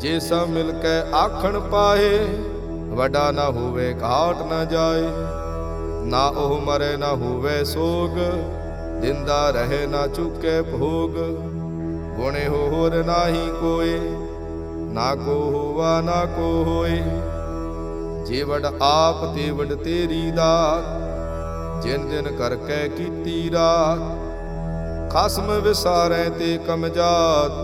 ਜੇ ਸਭ ਮਿਲ ਕੇ ਆਖਣ ਪਾਏ, ਵੱਡਾ ਨਾ ਹੋਵੇ ਘਾਟ ਨਾ ਜਾਏ। ਨਾ ਉਹ ਮਰੇ, ਨਾ ਹੋਵੇ ਸੋਗ ਦਿੰਦਾ ਰਹੇ, ਨਾ ਚੁੱਕੇ ਭੋਗ। ਗੁਣੇ ਹੋਰ ਨਾਹੀ ਕੋਏ, ਨਾ ਕੋ ਹੋਵਾ, ਨਾ ਕੋ ਹੋਏ। ਜੀਵੜ ਆਪ ਤੇਵੜ ਤੇਰੀ ਦਾਤ ਜਿਨ ਦਿਨ ਕਰਕੇ ਕੀਤੀ ਰਾਤ ਖਸਮ ਵਿਸਾਰੈ ਤੇ ਕਮਜਾਤ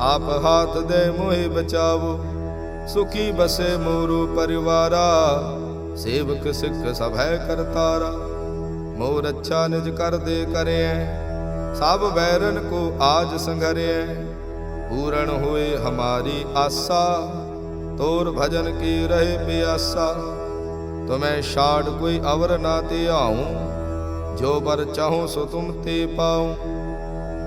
ਆਪ ਹਾਥ ਦੇ ਮੋਹਿ ਬਚਾਵੋ, ਸੁਖੀ ਬਸੇ ਮੋਰੂ ਪਰਿਵਾਰਾ, ਸੇਵਕ ਸਿੱਖ ਸਭ ਹੈ ਕਰਤਾਰਾ। ਮੋਰ ਰੱਛਾ ਨਿਜ ਕਰਦੇ ਕਰਿਐ, ਸਭ ਵੈਰਨ ਕੋ ਆਜ ਸੰਘਰਿਐ। ਪੂਰਨ ਹੋਏ ਹਮਾਰੀ ਆਸਾ, ਤੋਰ ਭਜਨ ਕੀ ਰਹੇ ਪਿਆਸਾ। ਤੁਮੈ ਛਾੜ ਕੋਈ ਅਵਰ ਨਾ ਤੇ ਆਉ ਜੋ ਬਰ ਚਾਹੂ ਸੋ ਤੁਮ ਤੇ ਪਾਉ।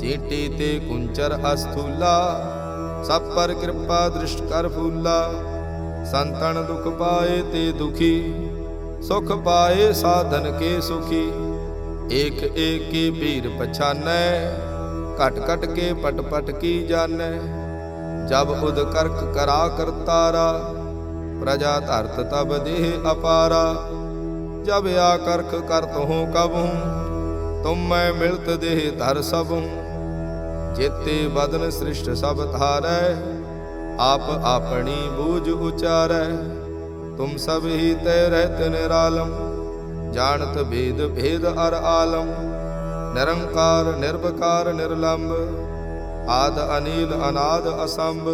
ਚੀਟੀ ਤੇ ਕੁੰਚਰ ਅਸਥੂਲਾ ਸਭ ਪਰ ਕਿਰਪਾ ਦ੍ਰਿਸ਼ਟ ਕਰ ਫੂਲਾ। ਸੰਤਨ ਦੁਖ ਪਾਏ ਤੇ ਦੁਖੀ, ਸੁਖ ਪਾਏ ਸਾਧਨ ਕੇ ਸੁਖੀ। ਏਕ ਏਕ ਕੀ ਪੀਰ ਪਛਾਨੈ, ਘਟ ਘਟ ਕੇ ਪਟ ਪਟ ਕੀ ਜਾਣੈ। ਜਬ ਉਦ ਕਰਕ ਕਰਾ ਕਰਤਾਰਾ ਪ੍ਰਜਾ ਧਰਤ ਤਬ ਦੇਹ ਅਪਾਰਾ। ਜਬ ਆ ਕਰਖ ਕਰਤ ਹੂੰ ਕਬ ਹੂੰ ਤੁਮ ਮੈਂ ਮਿਲਤ ਦੇਹ ਧਰ ਸਭ ਹੂੰ ਜੇਤੇ ਬਦਨ ਸ੍ਰਿਸ਼ਟ ਸਭ ਧਾਰੈ, ਆਪ ਆਪਣੀ ਬੂਝ ਉਚਾਰੈ। ਤੁਮ ਸਭ ਹੀ ਤੈ ਰਹਿਤ ਨਿਰਾਲਮ, ਜਾਣਤ ਭੇਦ ਭੇਦ ਅਰ ਆਲਮ। ਨਿਰੰਕਾਰ ਨਿਰਭਕਾਰ ਨਿਰਲੰਭ ਆਦ ਅਨੀਲ, ਅਨਾਦ ਅਸੰਭ।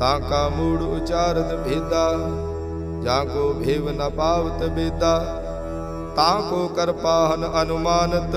ਤਾਂ ਕਾ ਮੂੜ ਉਚਾਰਤ ਭੇਦਾ, ਜਾਂ ਕੋ ਭੇਵ ਨ ਪਾਵਤ ਬੇਦਾ। ਤਾਂ ਕੋ ਕਰ ਅਨੁਮਾਨਤ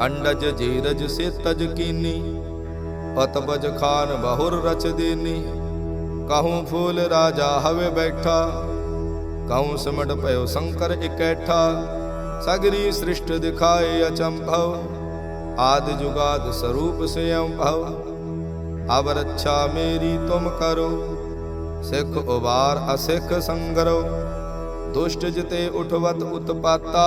ਅੰਡਜ ਜੀਰਜ ਸੇ ਤਜ ਕੀਨੀ ਪਤਬਜ ਖਾਨ ਬਹੁਰ ਰਚ ਦੇਨੀ। ਕਹੂੰ ਫੂਲ ਰਾਜਾ ਹਵੇ ਬੈਠਾ, ਕਹੂੰ ਸਿਮਟ ਭਇਓ ਸ਼ੰਕਰ ਇਕੈਠਾ। ਸਗਰੀ ਸ੍ਰਿਸ਼ਟ ਦਿਖਾਏ ਅਚੰਭਵ, ਆਦ ਜੁਗਾਦ ਸਰੂਪ ਸਿਯੰ ਭਵ ਅਬ ਰੱਛਾ ਮੇਰੀ ਤੁਮ ਕਰੋ, ਸਿੱਖ ਉਬਾਰ ਅਸਿੱਖ ਸੰਗਰੋ। ਦੁਸ਼ਟ ਜਿਤੇ ਉਠਵਤ ਉਤਪਾਤਾ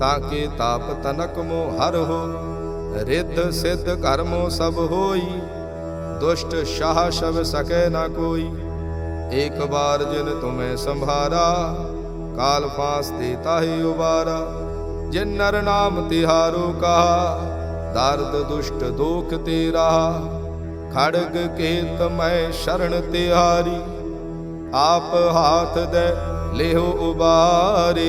ਤਾਂ ਕੇ ਤਾਪ ਤਨਕ ਮੋ ਹਰ ਹੋ, ਰਿੱਧ ਸਿੱਧ ਕਰਮੋ ਸਭ ਹੋਈ, ਦੁਸ਼ਟ ਸ਼ਾਹ ਸ਼ਬ ਸਕੈ ਨਾ ਕੋਈ। ਇੱਕ ਬਾਰ ਜਿਨ ਤੁਮੇ ਸੰਭਾਰਾ, ਕਾਲ ਫਾਸ ਦੇ ਤਾਹੀ ਉਬਾਰਾ। ਜਿਨ ਨਰ ਨਾਮ ਤਿਹਾਰੋ ਕਾ ਦਰਦ ਦੁਸ਼ਟ ਦੋਖ ਤੇਰਾ। ਖੜਗ ਕੇਤ ਮੈਂ ਸ਼ਰਨ ਤਿਹਾਰੀ, ਆਪ ਹਾਥ ਦੇ ਲਿਹੋ ਉਬਾਰੇ।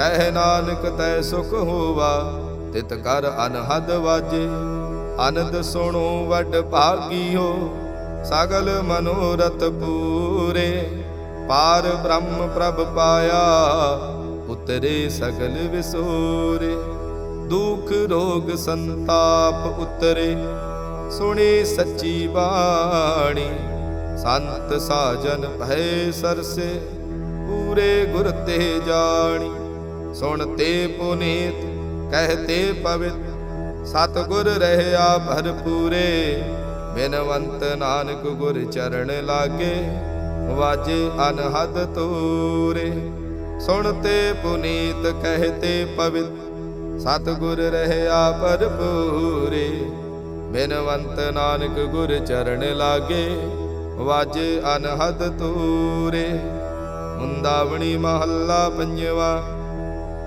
ਕਹਿ ਨਾਨਕ ਤੈ ਸੁਖ ਹੋਵਾ, ਤਿਤ ਕਰ ਅਨਹਦ ਵਾਜੇ। ਆਨੰਦ ਸੁਣੋ ਵੱਡ ਭਾਗੀਓ, ਸਗਲ ਮਨੋਰਥ ਪੂਰੇ। ਪਾਰ ਬ੍ਰਹਮ ਪ੍ਰਭ ਪਾਇਆ, ਉਤਰੇ ਸਗਲ ਵਿਸੂਰੇ। ਦੁਖ ਰੋਗ ਸੰਤਾਪ ਉਤਰੇ, ਸੁਣੀ ਸੱਚੀ ਬਾਣੀ। ਸੰਤ ਸਾਜਨ ਭੈ ਸਰਸੇ, ਪੂਰੇ ਗੁਰ ਤੇ ਜਾਣੀ। ਸੁਣਤੇ ਪੁਨੀਤ ਕਹਤੇ ਪਵਿੱਤ ਸਤ ਗੁਰ ਰਹਿਆ ਭਰਪੂਰੇ। ਬਿਨਵੰਤ ਨਾਨਕ ਗੁਰ ਚਰਨ ਲਾਗੇ, ਵਾਜੇ ਅਨਹਦ ਤੂਰੇ। ਸੁਣਤੇ ਪੁਨੀਤ ਕਹਤੇ ਪਵਿੱਤ ਸਤ ਗੁਰ ਰਹਿਆ ਭਰਪੂਰੇ। ਬਿਨਵੰਤ ਨਾਨਕ ਗੁਰ ਚਰਨ ਲਾਗੇ, ਵਾਜੇ ਅਨਹਦ ਤੂਰੇ। ਮੁੰਦਾਵਣੀ ਮਹੱਲਾ ਪੰਜਵਾ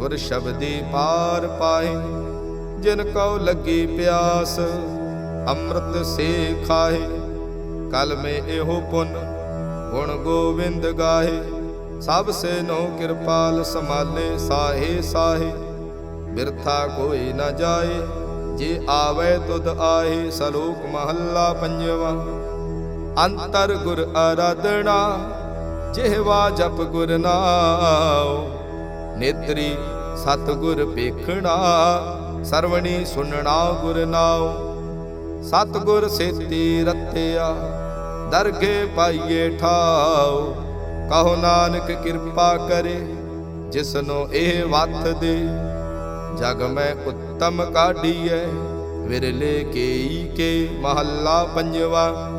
ਗੁਰ ਸ਼ਬਦੀ ਪਾਰ ਪਾਏ, ਜਿਨ ਕਉ ਲੱਗੀ ਪਿਆਸ, ਅੰਮ੍ਰਿਤ ਸੇ ਖਾਏ। ਕਲ ਮੇ ਇਹੋ ਪੁੰਨ ਗੁਣ ਗੋਵਿੰਦ ਗਾਹੇ ਸਭ ਸੇ ਨੋ ਕਿਰਪਾਲ ਸਮਾਲੇ ਸਾਹੇ ਸਾਹੇ। ਬਿਰਥਾ ਕੋਈ ਨਾ ਜਾਏ, ਜੇ ਆਵੇ ਤੁਧ ਆਹੇ, ਸਲੋਕ ਮਹੱਲਾ ਪੰਜਵਾ। ਅੰਤਰ ਗੁਰ ਆਰਾਧਨਾ ਜਿਹਵਾ ਜਪ ਗੁਰ ਨਾਉ। ਨੇਤਰੀ ਸਤਗੁਰ ਵੇਖਣਾ, ਸਰਵਣੀ ਸੁਣਨਾ ਗੁਰ ਨਾਉ। ਸਤ ਸੇਤੀ ਰਤਿਆ, ਦਰਗੇ ਪਾਈਏ ਠਾਉ। ਕਹੋ ਨਾਨਕ ਕਿਰਪਾ ਕਰੇ, ਜਿਸਨੋ ਇਹ ਵੱਥ ਦੇ। ਜਗ ਮੈਂ ਉੱਤਮ ਕਾਢੀਐ, ਵਿਰਲੇ ਕੇਈ ਕੇ ਮਹੱਲਾ ਪੰਜਵਾ।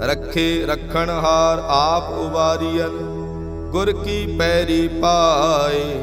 ਰੱਖੇ ਰੱਖਣ ਹਾਰ ਆਪ ਉਵਾਰੀਅਨ ਗੁਰ ਕੀ ਪੈਰੀ ਪਾਏ।